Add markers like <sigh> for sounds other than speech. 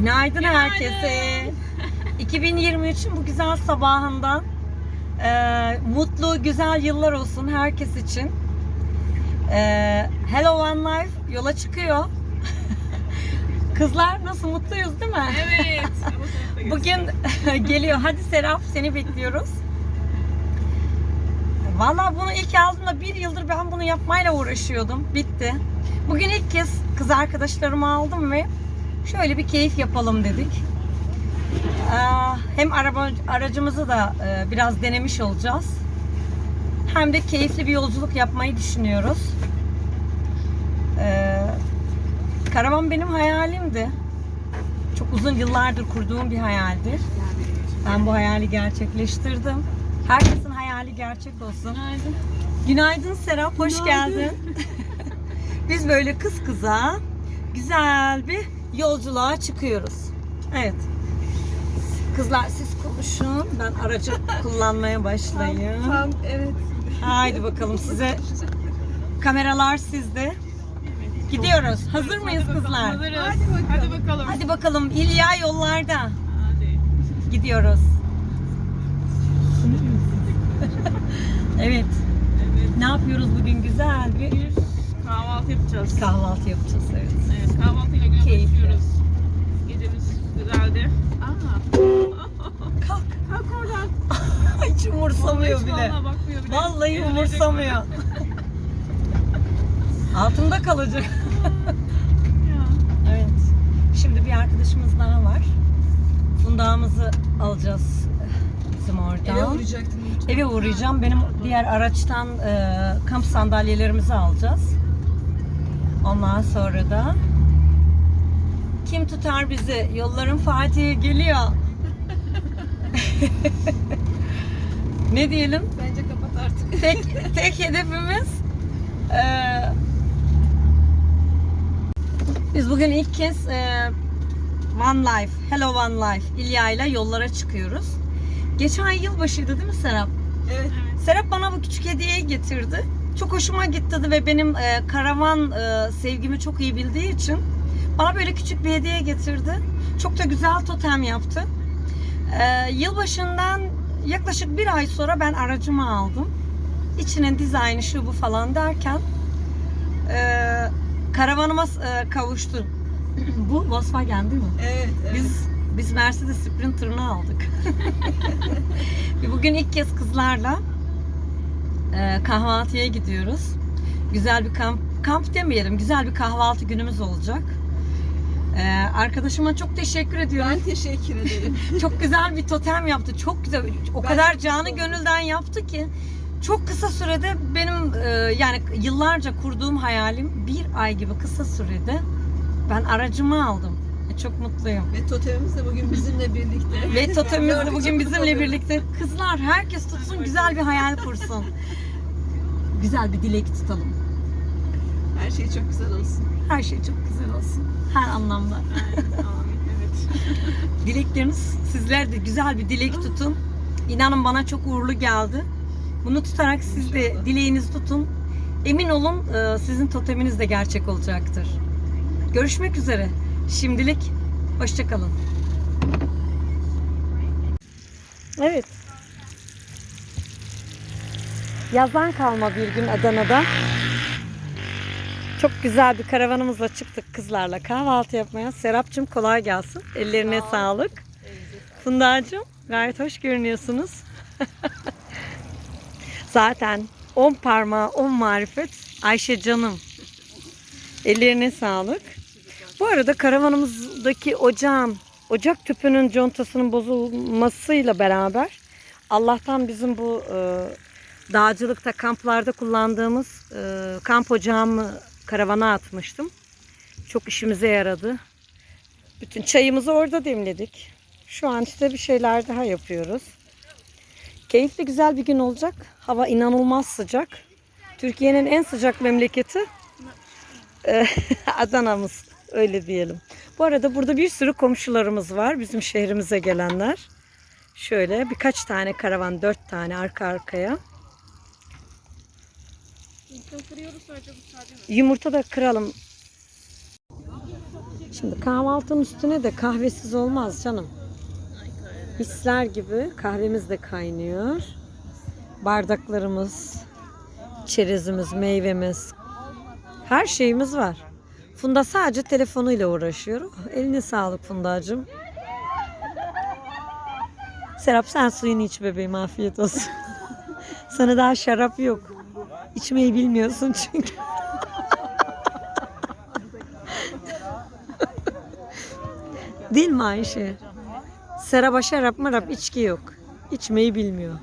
Günaydın herkese. 2023'ün bu güzel sabahından e, mutlu, güzel yıllar olsun herkes için. E, Hello One Life yola çıkıyor. <laughs> Kızlar nasıl mutluyuz değil mi? Evet. <laughs> Bugün <laughs> geliyor. Hadi Serap seni bekliyoruz. Vallahi bunu ilk aldığımda bir yıldır ben bunu yapmayla uğraşıyordum. Bitti. Bugün ilk kez kız arkadaşlarımı aldım ve şöyle bir keyif yapalım dedik. Ee, Hem araba aracımızı da e, biraz denemiş olacağız. Hem de keyifli bir yolculuk yapmayı düşünüyoruz. Ee, Karavan benim hayalimdi. Çok uzun yıllardır kurduğum bir hayaldir. Ben bu hayali gerçekleştirdim. Herkesin hayali gerçek olsun. Günaydın. Günaydın Serap, hoş Günaydın. geldin. <laughs> Biz böyle kız kıza güzel bir yolculuğa çıkıyoruz. Evet. Kızlar siz konuşun, ben aracı <laughs> kullanmaya başlayayım. Tam evet. Haydi bakalım size kameralar sizde. Gidiyoruz. Hazır mıyız kızlar? Hazırız. Hadi bakalım. Hadi bakalım. Hadi bakalım İlya yollarda. Hadi. Gidiyoruz. <laughs> evet. Evet. Ne yapıyoruz bugün? Güzel bir yapacağız. kahvaltı yapacağız. Evet. Evet kahvaltıyla güne Keyifli. başlıyoruz. Gecemiz güzeldi. Aa. <laughs> Kalk. Kalk oradan. <laughs> Hiç umursamıyor Hiç bile. Vallahi bakmıyor bile. Vallahi umursamıyor. <laughs> Altında kalacak. Ya. Evet. Şimdi bir arkadaşımız daha var. Fundağımızı alacağız bizim oradan. Eve uğrayacaktım. Eve uğrayacağım. Benim diğer araçtan e, kamp sandalyelerimizi alacağız. Ondan sonra da kim tutar bizi? Yolların Fatih'i geliyor. <laughs> ne diyelim? Bence kapat artık. Tek tek hedefimiz e, biz bugün ilk kez e, One Life, Hello One Life İlya ile yollara çıkıyoruz. Geçen yılbaşıydı değil mi Serap? Evet. Serap bana bu küçük hediyeyi getirdi. Çok hoşuma gitti ve benim e, karavan e, sevgimi çok iyi bildiği için bana böyle küçük bir hediye getirdi. Çok da güzel totem yaptı. E, yılbaşından yaklaşık bir ay sonra ben aracımı aldım. İçinin dizaynı şu bu falan derken e, karavanıma e, kavuştu. <clears throat> bu Volkswagen değil mi? Evet. evet. Biz biz Mercedes Sprinter'ını aldık. <laughs> Bugün ilk kez kızlarla e, kahvaltıya gidiyoruz. Güzel bir kamp, kamp demeyelim, güzel bir kahvaltı günümüz olacak. E, arkadaşıma çok teşekkür ediyorum. ben teşekkür ederim. <laughs> Çok güzel bir totem yaptı. Çok güzel. O Ben kadar canı oldum. gönülden yaptı ki çok kısa sürede benim e, yani yıllarca kurduğum hayalim bir ay gibi kısa sürede ben aracımı aldım. E, Çok mutluyum. Ve totemimiz de bugün bizimle birlikte. <laughs> Ve totemimiz de bugün bizimle birlikte. Kızlar herkes tutsun güzel bir hayal kursun. <laughs> Güzel bir dilek tutalım. Her şey çok güzel olsun. Her şey çok güzel olsun. Her anlamda. Amin. Evet. <laughs> Dilekleriniz sizler de güzel bir dilek tutun. İnanın bana çok uğurlu geldi. Bunu tutarak siz de dileğinizi tutun. Emin olun e, sizin toteminiz de gerçek olacaktır. Görüşmek üzere. Şimdilik hoşçakalın. Evet. Yazdan kalma bir gün Adana'da. Çok güzel bir karavanımızla çıktık kızlarla kahvaltı yapmaya. Serapcığım kolay gelsin. Ellerine sağlık. Fundacığım gayet hoş görünüyorsunuz. <laughs> Zaten 10 parmağı 10 marifet Ayşe canım. Ellerine sağlık. Bu arada karavanımızdaki ocağın, ocak tüpünün contasının bozulmasıyla beraber Allah'tan bizim bu e, dağcılıkta, kamplarda kullandığımız e, kamp ocağımı karavana atmıştım. Çok işimize yaradı. Bütün çayımızı orada demledik. Şu an işte bir şeyler daha yapıyoruz. Keyifli güzel bir gün olacak. Hava inanılmaz sıcak. Türkiye'nin en sıcak memleketi e, <laughs> Adana'mız öyle diyelim. Bu arada burada bir sürü komşularımız var bizim şehrimize gelenler. Şöyle birkaç tane karavan, dört tane arka arkaya. Yumurta da kıralım. Şimdi kahvaltının üstüne de kahvesiz olmaz canım. Hisler gibi kahvemiz de kaynıyor. Bardaklarımız, çerezimiz, meyvemiz, her şeyimiz var. Funda sadece telefonuyla uğraşıyor. Eline sağlık Fundacığım. Serap sen suyunu iç bebeğim afiyet olsun. <laughs> Sana daha şarap yok. İçmeyi bilmiyorsun çünkü. <laughs> Değil mi Ayşe? Serap'a şarap marap içki yok. İçmeyi bilmiyor.